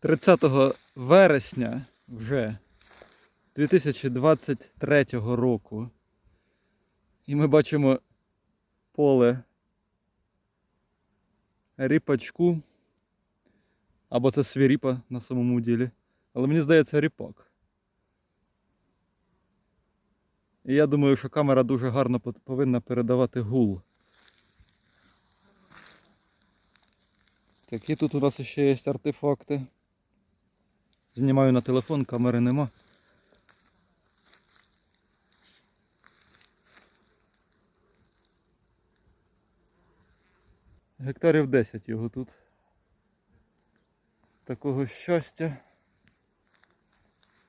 30 вересня вже 2023 року. І ми бачимо поле ріпачку. Або це свіріпа на самому ділі. Але мені здається ріпак. І я думаю, що камера дуже гарно повинна передавати гул. Такі тут у нас ще є артефакти. Знімаю на телефон, камери нема. Гектарів 10 його тут. Такого щастя.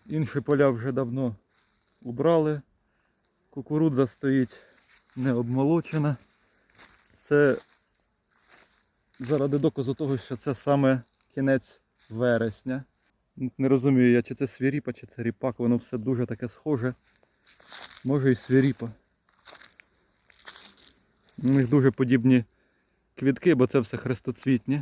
Інші поля вже давно убрали. Кукурудза стоїть не обмолочена. Це заради доказу того, що це саме кінець вересня. Не розумію я, чи це свіріпа, чи це ріпак, воно все дуже таке схоже. Може і свіріпа. У них дуже подібні квітки, бо це все хрестоцвітні.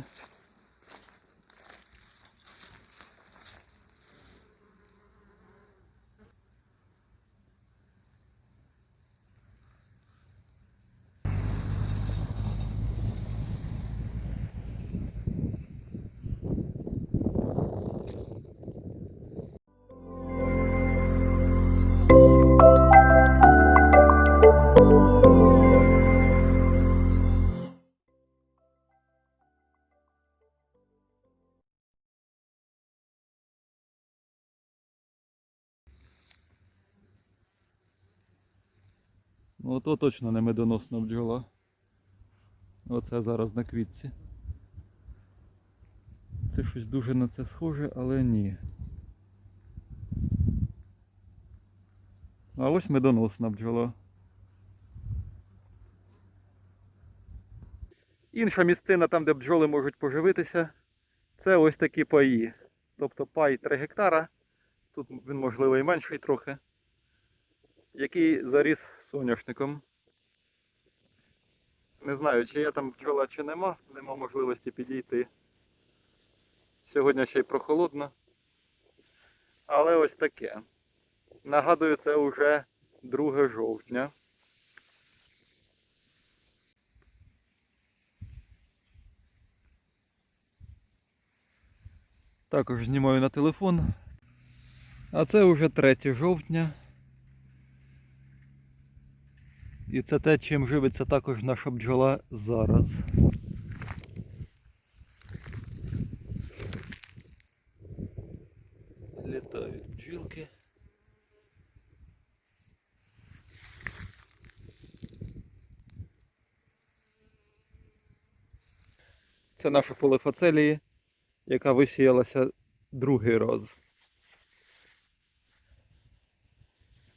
Ну ото точно не медоносна бджола. Оце зараз на квітці. Це щось дуже на це схоже, але ні. А ось медоносна бджола. Інша місцина, там де бджоли можуть поживитися, це ось такі паї. Тобто пай 3 гектара. Тут він можливо і менший трохи який заріс соняшником. Не знаю, чи є там бджола, чи нема, нема можливості підійти. Сьогодні ще й прохолодно. Але ось таке. Нагадую, це вже 2 жовтня. Також знімаю на телефон. А це вже 3 жовтня. І це те, чим живиться також наша бджола зараз. Літають бджілки. Це наша поле фацелії, яка висіялася другий раз.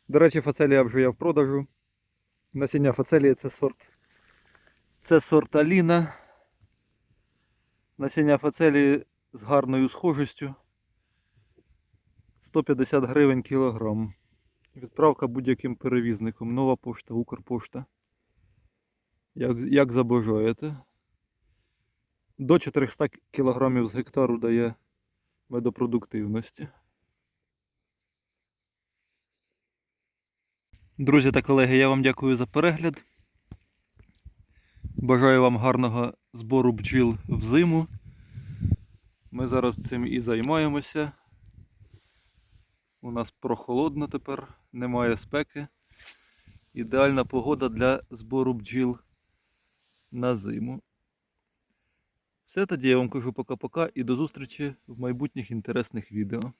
До речі, фацелія вже є в продажу. Насіння фацелії це сорт. Це сорт Аліна. Насіння фацелії з гарною схожістю. 150 гривень кілограм. Відправка будь-яким перевізником. Нова пошта, Укрпошта. Як, як забажаєте. До 400 кілограмів з гектару дає медопродуктивності. Друзі та колеги, я вам дякую за перегляд. Бажаю вам гарного збору бджіл взиму. Ми зараз цим і займаємося. У нас прохолодно тепер, немає спеки. Ідеальна погода для збору бджіл на зиму. Все тоді я вам кажу пока-пока і до зустрічі в майбутніх інтересних відео.